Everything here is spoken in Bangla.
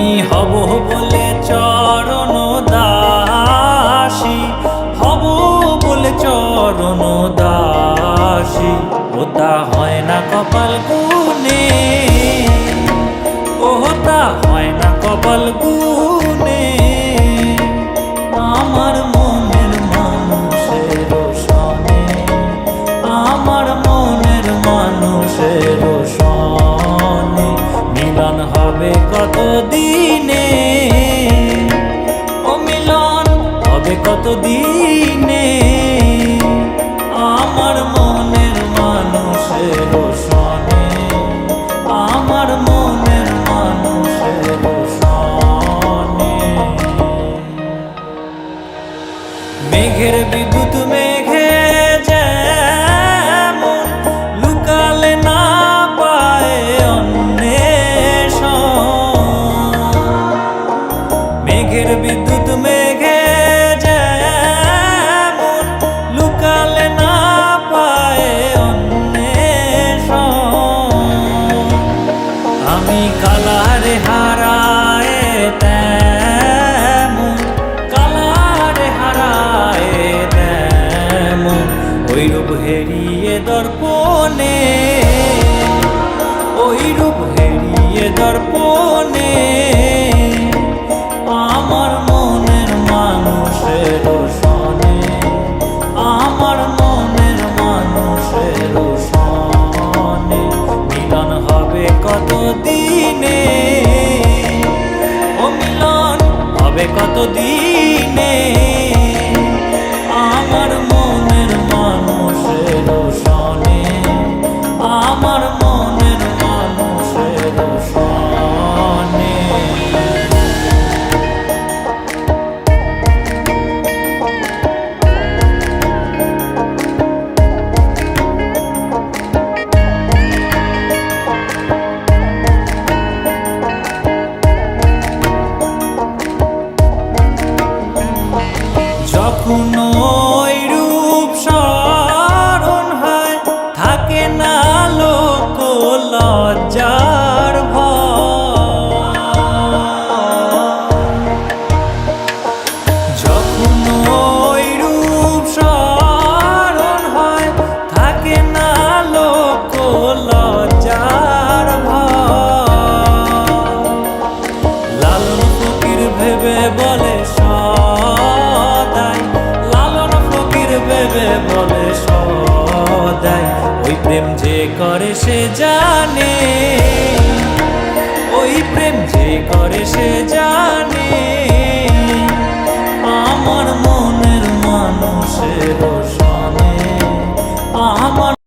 আমি হব বলে চরণ দাসী। হব বলে চরণ দাসি। ওটা হয় না কপাল રે আমি কালার হারায় তেমন কালার হারায় তেমন। ওই রূপ হবে কতদিনে? জানে। ওই প্রেম যে করে সে জানে।